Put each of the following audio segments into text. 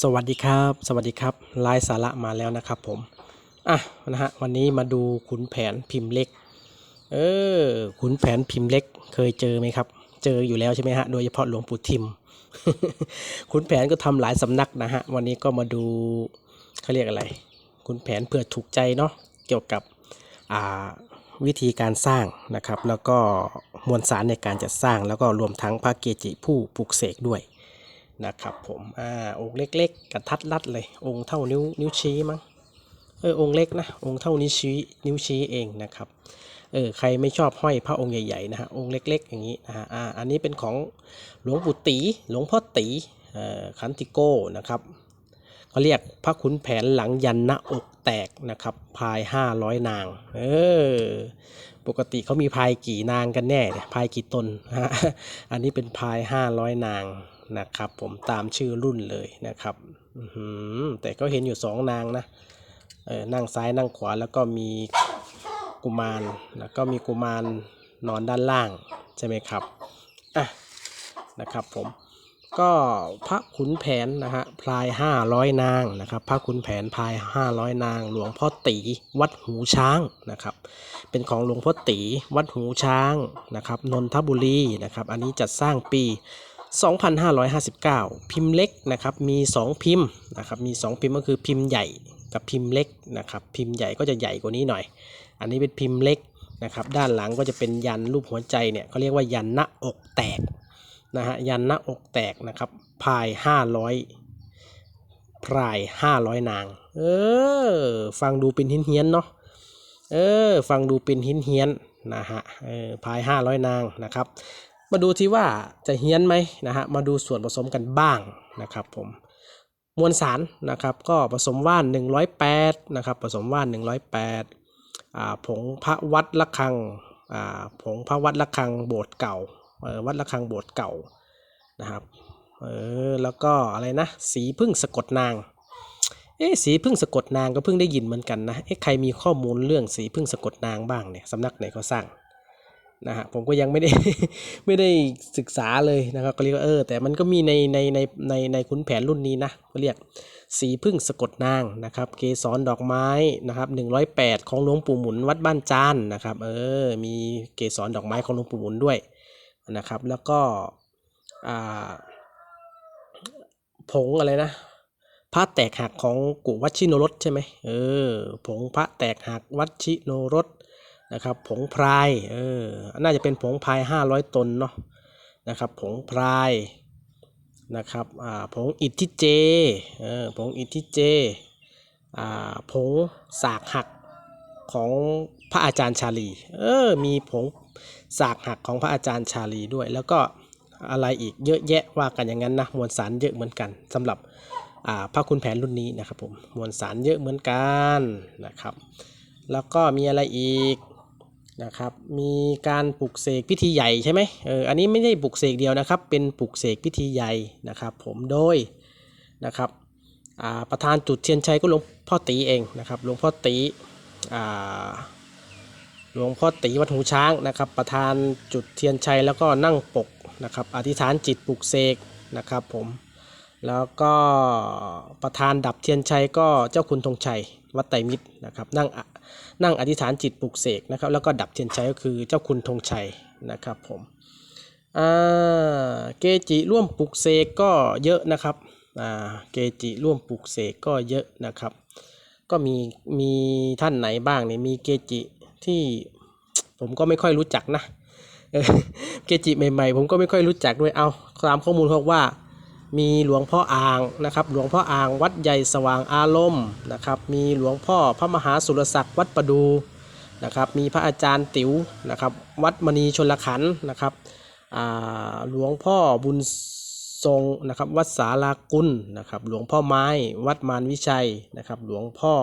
สวัสดีครับ สวัสดีครับไลฟ์สาระมาแล้วนะครับผม อะนะฮะวันนี้มาดูขุนแผนพิมพ์เล็ก เออขุนแผนพิมพ์เล็ก เคยเจอไหมครับ เจออยู่แล้วใช่ไหมฮะโดยเฉพาะหลวงปู่ทิม ขุนแผนก็ทำหลายสำนักนะฮะวันนี้ก็มาดูเขาเรียกอะไร ขุนแผนเพื่อถูกใจเนาะเกี่ยวกับอ่าวิธีการสร้างนะครับ แล้วก็มวลสารในการจัดสร้างแล้วก็รวมทั้งพระเกจิผู้ปลุกเสกด้วย นะครับผมอ่าองค์เล็กๆกระทัดรัดเลย องค์เท่านิ้วนิ้วชี้มั้งเออองค์เล็กนะองค์เท่านิ้วชี้นิ้วชี้เองนะครับเออใครไม่ชอบห้อยพระองค์ใหญ่ๆนะฮะองค์เล็ก ๆ อย่างนี้นะฮะอ่าอันนี้เป็นของหลวงปู่ตีหลวงพ่อตีเอ่อขันติโก้นะครับเขาเรียกพระขุนแผนหลังยันหน้าอกแตกนะครับพายห้าร้อยนางเออปกติเขามีพายกี่นางกันแน่เนี่ยพายกี่ตนนะฮะอันนี้เป็นพายห้าร้อยนาง นะครับ ผมตามชื่อรุ่นเลยนะครับแต่ก็เห็นอยู่สองนางนะเออนั่งซ้ายนั่งขวาแล้วก็มีกุมารแล้วก็มีกุมารนอนด้านล่างใช่ไหมครับอะนะครับผมก็พระขุนแผนนะฮะพลายห้าร้อยนางนะครับพระขุนแผนพลายห้าร้อยนาง หลวงพ่อตีวัดหูช้างนะครับ เป็นของหลวงพ่อตีวัดหูช้างนะครับนนทบุรีนะครับ อันนี้จัดสร้างปี 2559 พิมพ์เล็กนะครับมี 2 พิมพ์นะครับมี 2 พิมพ์ก็คือพิมพ์ใหญ่กับพิมพ์เล็กนะครับพิมพ์ใหญ่ก็จะใหญ่กว่านี้หน่อย อันนี้เป็นพิมพ์เล็กนะครับด้านหลังก็จะเป็นยันรูปหัวใจเนี่ยเขาเรียกว่ายันหน้าอกแตกนะฮะยันหน้าอกแตกนะครับพาย 500พราย 500 นาง เออฟังดูเป็นหินเฮียนเนาะเออฟังดูเป็นหินเฮียนนะฮะเออพายห้าร้อยนางนะครับ มาดูที่ว่าจะเฮี้ยนไหมนะฮะมาดูส่วนผสมกันบ้างนะครับผมมวลสารนะครับก็ผสมว่าน 108นะครับผสมว่าน 108อ่าผงพระวัดละคังอ่าผงพระวัดละคังโบสถ์เก่าเออวัดละคังโบสถ์เก่านะครับเออแล้วก็อะไรนะสีพึ่งสะกดนางเอ๊สีพึ่งสะกดนางก็เพิ่งได้ยินเหมือนกันนะเอ๊ะใครมีข้อมูลเรื่องสีพึ่งสะกดนางบ้างเนี่ยสำนักไหนก็สร้าง นะฮะผมก็ยังไม่ได้ไม่ได้ศึกษาเลยนะครับก็เรียกว่าเออ แต่มันก็มีในในในในในขุนแผนรุ่นนี้นะก็เรียกสีพึ่งสะกดนางนะครับ เกสรดอกไม้นะครับ108 ของหลวงปู่หมุนวัดบ้านจานนะครับ เออ มีเกสรดอกไม้ของหลวงปู่หมุนด้วยนะครับ แล้วก็อ่าผงอะไรนะพระแตกหักของกุวัชิโนรสใช่ไหมเออผงพระแตกหักวัชิโนรส นะครับผงพรายเออน่าจะเป็นผงพรายห้าร้อยตนเนาะนะครับผงพรายนะครับอ่าผงอิทธิเจเออผงอิทธิเจอ่าผงสากหักของพระอาจารย์ชาลีเออมีผงสากหักของพระอาจารย์ชาลีด้วย แล้วก็อะไรอีกเยอะแยะว่ากันอย่างนั้นนะมวลสารเยอะเหมือนกันสำหรับอ่าพระคุณแผนรุ่นนี้นะครับผมมวลสารเยอะเหมือนกันนะครับ แล้วก็มีอะไรอีก นะครับมีการปลุกเสกพิธีใหญ่ใช่ไหมเอออันนี้ไม่ได้ปลุกเสกเดียวนะครับ เป็นปลุกเสกพิธีใหญ่นะครับผมโดยนะครับประธานจุดเทียนชัยก็หลวงพ่อตีเองนะครับหลวงพ่อตีหลวงพ่อตีวัดหูช้างนะครับ ประธานจุดเทียนชัยแล้วก็นั่งปกนะครับอธิษฐานจิตปลุกเสกนะครับผม แล้วก็ประธานดับเทียนชัยก็เจ้าคุณธงชัยวัดไตรมิตรนะครับนั่งนั่งอธิษฐานจิตปลุกเสกนะครับแล้วก็ดับเทียนชัยก็คือเจ้าคุณธงชัยนะครับผมเกจิร่วมปลุกเสกก็เยอะนะครับเกจิร่วมปลุกเสกก็เยอะนะครับ ก็มีมีท่านไหนบ้างเนี่ยมีเกจิที่ผมก็ไม่ค่อยรู้จักนะเกจิใหม่ๆ ผมก็ไม่ค่อยรู้จักด้วยเอาตามข้อมูลเขาว่า มีหลวงพ่ออ่างนะครับ หลวงพ่ออ่างวัดใหญ่สว่างอารมณ์นะครับ มีหลวงพ่อพระมหาสุรศักดิ์วัดประดูนะครับ มีพระอาจารย์ติ๋วนะครับ วัดมณีชนลขันนะครับหลวงพ่อบุญทรงนะครับ วัดสาลากุลนะครับ หลวงพ่อไม้วัดมารวิชัยนะครับ หลวงพ่อ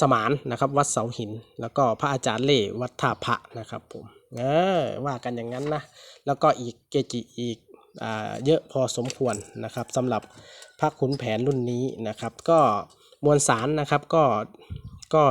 สมานนะครับ วัดเสาหิน แล้วก็พระอาจารย์เล่วัดท่าพระนะครับผม เออว่ากันอย่างนั้นนะ แล้วก็อีกเกจิอีกอ่าเยอะพอสมควรนะครับสำหรับพระขุนแผนรุ่นนี้นะครับ ก็มวลสารนะครับก็ก็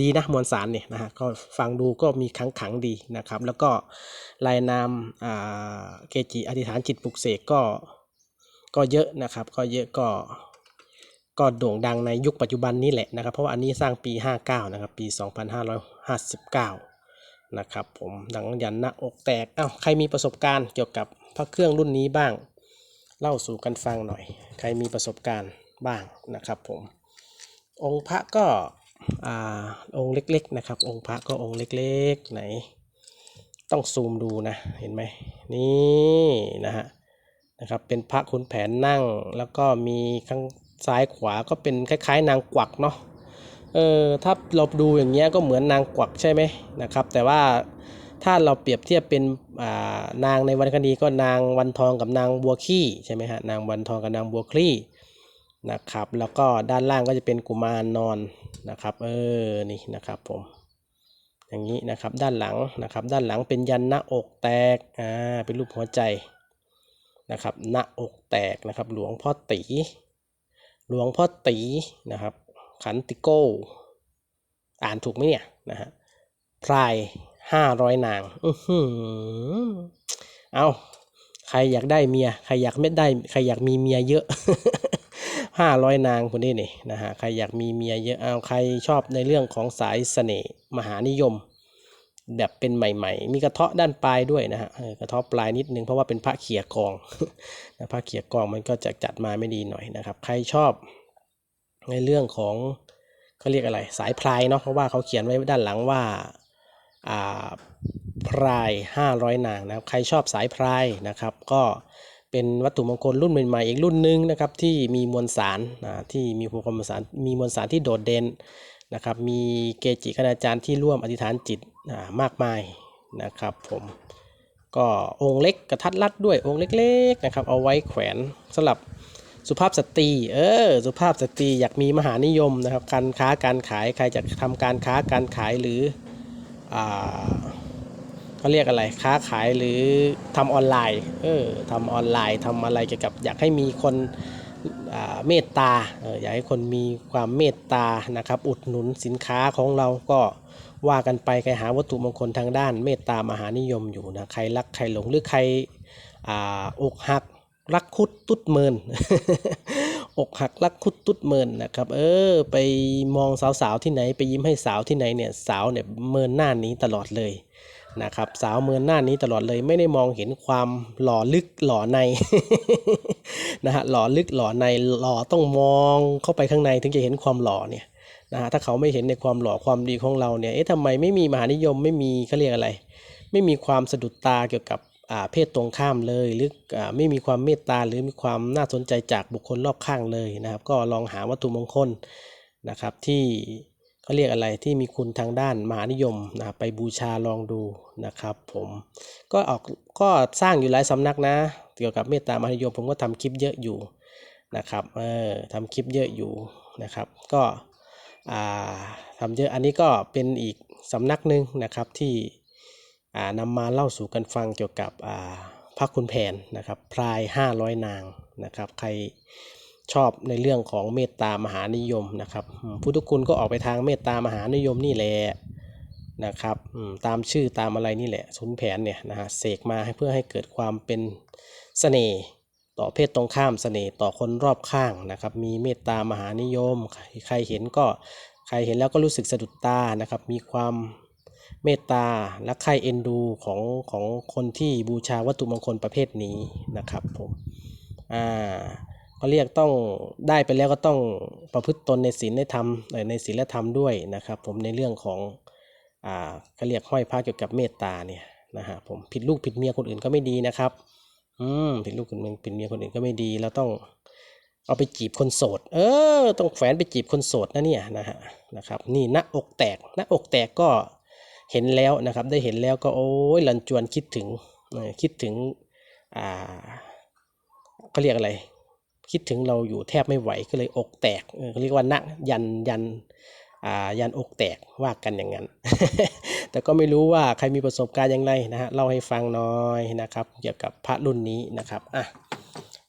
ดีนะมวลสารเนี่ยนะฮะก็ฟังดูก็มีขังขังดีนะครับ แล้วก็รายนามอ่าเกจิอธิษฐานจิตปลุกเสกก็ก็เยอะนะครับ ก็เยอะก็ก็โด่งดังในยุคปัจจุบันนี้แหละนะครับ เพราะว่าอันนี้สร้างปี 59 นะครับ ปี 2559 นะครับผมดังยันหน้าอกแตกเอ้าใครมีประสบการณ์เกี่ยวกับพระเครื่องรุ่นนี้บ้าง เล่าสู่กันฟังหน่อย ใครมีประสบการณ์บ้างนะครับผมองค์พระก็อ่าองค์เล็กๆนะครับ องค์พระก็องค์เล็กๆไหน ต้องซูมดูนะเห็นไหมนี่นะฮะนะครับเป็นพระขุนแผนนั่งแล้วก็มีข้างซ้ายขวาก็เป็นคล้ายๆ นางกวักเนาะ เออถ้าเราดูอย่างเงี้ยก็เหมือนนางกวักใช่ไหมนะครับ แต่ว่าถ้าเราเปรียบเทียบเป็นอ่านางในวรรณคดีก็นางวันทองกับนางบัวขี้ใช่ไหมฮะนางวันทองกับนางบัวคลี่นะครับ แล้วก็ด้านล่างก็จะเป็นกุมารนอนนะครับเออนี่นะครับผมอย่างนี้นะครับด้านหลังนะครับด้านหลังเป็นยันหน้าอกแตกอ่าเป็นรูปหัวใจนะครับหน้าอกแตกนะครับ หลวงพ่อตี หลวงพ่อตีนะครับ ขันติโกอ่านถูกไหมเนี่ยนะฮะพรายห้าร้อยนางอือหือเอาใครอยากได้เมีย ใครอยากไม่ได้ ใครอยากมีเมียเยอะห้าร้อยนางคนนี้นี่นะฮะ ใครอยากมีเมียเยอะ เอาใครชอบในเรื่องของสายเสน่ห์มหานิยม แบบเป็นใหม่ ๆ มีกระเทาะด้านปลายด้วยนะฮะกระเทาะปลายนิดนึงเพราะว่าเป็นพระเขียกองพระเขียกองมันก็จะจัดมาไม่ดีหน่อยนะครับ ใครชอบ ในเรื่องของเขาเรียกอะไรสายพรายเนาะเพราะว่าเขาเขียนไว้ด้านหลังว่าอ่าพรายห้าร้อยนางนะครับ ใครชอบสายพรายนะครับ ก็เป็นวัตถุมงคลรุ่นใหม่ๆอีกรุ่นหนึ่งนะครับที่มีมวลสารนะที่มีภูมิมวลสารมีมวลสารที่โดดเด่นนะครับ มีเกจิคณาจารย์ที่ร่วมอธิษฐานจิตอ่ามากมายนะครับผมก็องค์เล็กกระทัดรัดด้วยองค์เล็กๆนะครับเอาไว้แขวนสำหรับ สุภาพสตรี เออ สุภาพสตรีอยากมีมหานิยมนะครับ การค้าการขายใครจะทำการค้าการขายหรืออ่าเขาเรียกอะไรค้าขายหรือทำออนไลน์ เออทำออนไลน์ทำอะไรเกี่ยวกับ อยากให้มีคนเมตตาอออยากให้คนมีความเมตตานะครับ อุดหนุนสินค้าของเราก็ว่ากันไปใครหาวัตถุมงคลทางด้าน เมตตามหานิยมอยู่นะใครรักใครหลงหรือใครออกหัก รักคุดตุดเมิน อกหักรักคุดตุดเมินนะครับ เออ ไปมองสาวๆที่ไหน ไปยิ้มให้สาวที่ไหนเนี่ยสาวเนี่ยเมินหน้านี้ตลอดเลยนะครับสาวเมินหน้านี้ตลอดเลยไม่ได้มองเห็นความหล่อลึกหล่อในนะฮะหล่อลึกหล่อในหล่อต้องมองเข้าไปข้างในถึงจะเห็นความหล่อเนี่ยนะฮะถ้าเขาไม่เห็นในความหล่อความดีของเราเนี่ยเอ๊ะทำไมไม่มีมหานิยมไม่มีเขาเรียกอะไร ไม่มีความสะดุดตาเกี่ยวกับ เพศตรงข้ามเลย หรืออาไม่มีความเมตตาหรือมีความน่าสนใจจากบุคคลรอบข้างเลยนะครับ ก็ลองหาวัตถุมงคลนะครับที่เขาเรียกอะไรที่มีคุณทางด้านมหานิยมนะไปบูชาลองดูนะครับ ผมก็ออกก็สร้างอยู่หลายสำนักนะ เกี่ยวกับเมตตามหานิยม ผมก็ทำคลิปเยอะอยู่นะครับเออทำคลิปเยอะอยู่นะครับ ก็อาทำเยอะอันนี้ก็เป็นอีกสำนักหนึ่งนะครับที่ นำมาเล่าสู่กันฟังเกี่ยวกับพระคุณแผนนะครับพรายห้าร้อยนางนะครับ ใครชอบในเรื่องของเมตตามหานิยมนะครับพุทธคุณก็ออกไปทางเมตตามหานิยมนี่แหละนะครับตามชื่อตามอะไรนี่แหละสุนแผนเนี่ยนะฮะเสกมาให้เพื่อให้เกิดความเป็นเสน่ห์ต่อเพศตรงข้ามเสน่ห์ต่อคนรอบข้างนะครับ มีเมตตามหานิยม ใครเห็นก็ใครเห็นแล้วก็รู้สึกสะดุดตานะครับ มีความ เมตตาและใครเอ็นดูของของคนที่บูชาวัตถุมงคลประเภทนี้นะครับผมอ่าเขาเรียกต้องได้ไปแล้วก็ต้องประพฤติตนในศีลในธรรมในศีลธรรมด้วยนะครับ ผมในเรื่องของอ่าเขาเรียกห้อยพระเกี่ยวกับเมตตาเนี่ยนะฮะผมผิดลูกผิดเมียคนอื่นก็ไม่ดีนะครับ อืมเป็นลูกคนหนึ่งเป็นเมียคนอื่นก็ไม่ดีเราต้องเอาไปจีบคนโสด เออ ต้องแฝนไปจีบคนโสดนะเนี่ยนะฮะนะครับ นี่หน้าอกแตกหน้าอกแตกก็ เห็นแล้วนะครับ ได้เห็นแล้วก็โอ้ยลันจวนคิดถึงคิดถึงอ่าเขาเรียกอะไร คิดถึงเราอยู่แทบไม่ไหวก็เลยอกแตกเขาเรียกว่านักยันยันอ่ายันอกแตกว่ากันอย่างนั้น แต่ก็ไม่รู้ว่าใครมีประสบการณ์อย่างไรนะฮะเล่าให้ฟังหน่อยนะครับ เกี่ยวกับพระรุ่นนี้นะครับอะ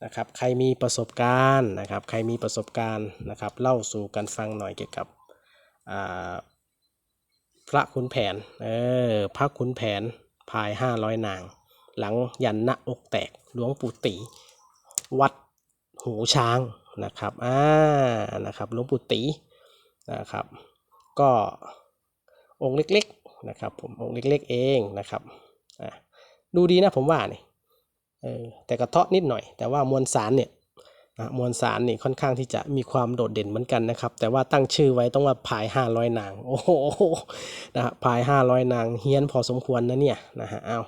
นะครับใครมีประสบการณ์นะครับ ใครมีประสบการณ์นะครับ เล่าสู่กันฟังหน่อยเกี่ยวกับอ่า ระขุนแผน เออ พระขุนแผนพายห้าร้อยนาง หลังยันหน้าอกแตก หลวงปู่ตี วัดหูช้างนะครับ อ่า นะครับ หลวงปู่ตีนะครับ ก็องค์เล็กๆนะครับ ผม องค์เล็กๆเองนะครับ อะดูดีนะผมว่านี่ เออ แต่กระเทาะนิดหน่อย แต่ว่ามวลสารเนี่ย มวลสารนี่ค่อนข้างที่จะมีความโดดเด่นเหมือนกันนะครับ แต่ว่าตั้งชื่อไว้ต้องว่าพาย 500 นาง โอ้โหนะฮะพาย 500 นางเฮี้ยนพอสมควรนะเนี่ยนะฮะเอา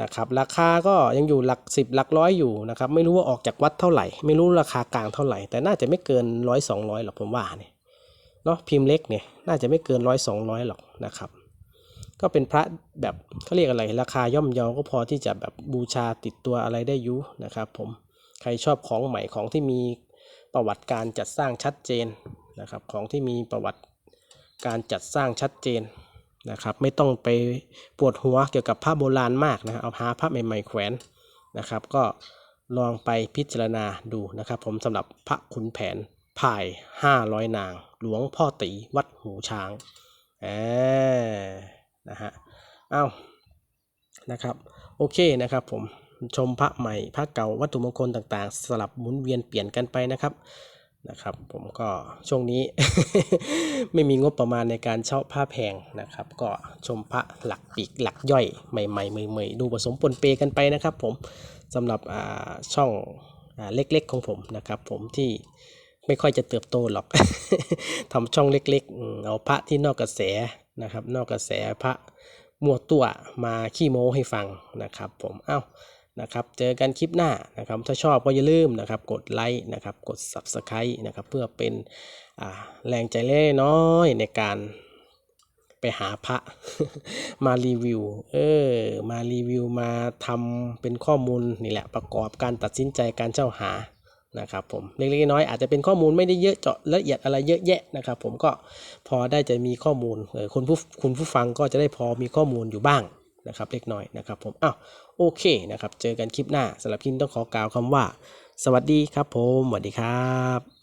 นะครับราคาก็ยังอยู่หลักสิบหลักร้อยอยู่นะครับ ไม่รู้ว่าออกจากวัดเท่าไหร่ ไม่รู้ราคากลางเท่าไหร่ แต่น่าจะไม่เกินร้อยสองร้อยหรอกผมว่าเนี่ยเนาะพิมพ์เล็กเนี่ยน่าจะไม่เกินร้อยสองร้อยหรอกนะครับ ก็เป็นพระแบบเขาเรียกอะไร ราคาย่อมเยาก็พอที่จะแบบบูชาติดตัวอะไรได้อยุนะครับผม ใครชอบของใหม่ของที่มีประวัติการจัดสร้างชัดเจนนะครับของที่มีประวัติการจัดสร้างชัดเจนนะครับไม่ต้องไปปวดหัวเกี่ยวกับพระโบราณมากนะเอาหาพระใหม่ๆแขวนนะครับ ก็ลองไปพิจารณาดูนะครับ ผมสำหรับพระขุนแผนพาย 500 นาง หลวงพ่อตีวัดหูช้างอ่านะฮะเอ้านะครับ โอเคนะครับผม ชมพระใหม่พระเก่าวัตถุมงคลต่างๆ สลับหมุนเวียนเปลี่ยนกันไปนะครับนะครับ ผมก็ช่วงนี้ ไม่มีงบประมาณในการเช่าผ้าแพงนะครับ ก็ชมพระหลักปีกหลักย่อยใหม่ๆใหม่ๆดูผสมปนเปกันไปนะครับ ผมสำหรับอ่าช่องอเล็กๆของผมนะครับ ผมที่ไม่ค่อยจะเติบโตหรอกทำช่องเล็กๆ เอาพระที่นอกกระแสนะครับ นอกกระแสพระมัวตัวมาขี้โม้ให้ฟังนะครับ ผมเอ้า นะครับเจอกันคลิปหน้านะครับ ถ้าชอบก็อย่าลืมนะครับ กดไลค์นะครับ กด Subscribe นะครับ เพื่อเป็นแรงใจเล็กน้อยในการไปหาพระมารีวิว เออ มารีวิวมาทำเป็นข้อมูลนี่แหละประกอบการตัดสินใจการเจ้าหานะครับผมเล็กๆน้อยอาจจะเป็นข้อมูลไม่ได้เยอะเจาะละเอียดอะไรเยอะแยะนะครับ ผมก็พอได้จะมีข้อมูลคุณผู้คุณผู้ฟังก็จะได้พอมีข้อมูลอยู่บ้าง นะครับเล็กน้อยนะครับผมอ้าวโอเคนะครับ เจอกันคลิปหน้าสำหรับคลิปนี้ต้องขอกล่าวคำว่า สวัสดีครับผมสวัสดีครับ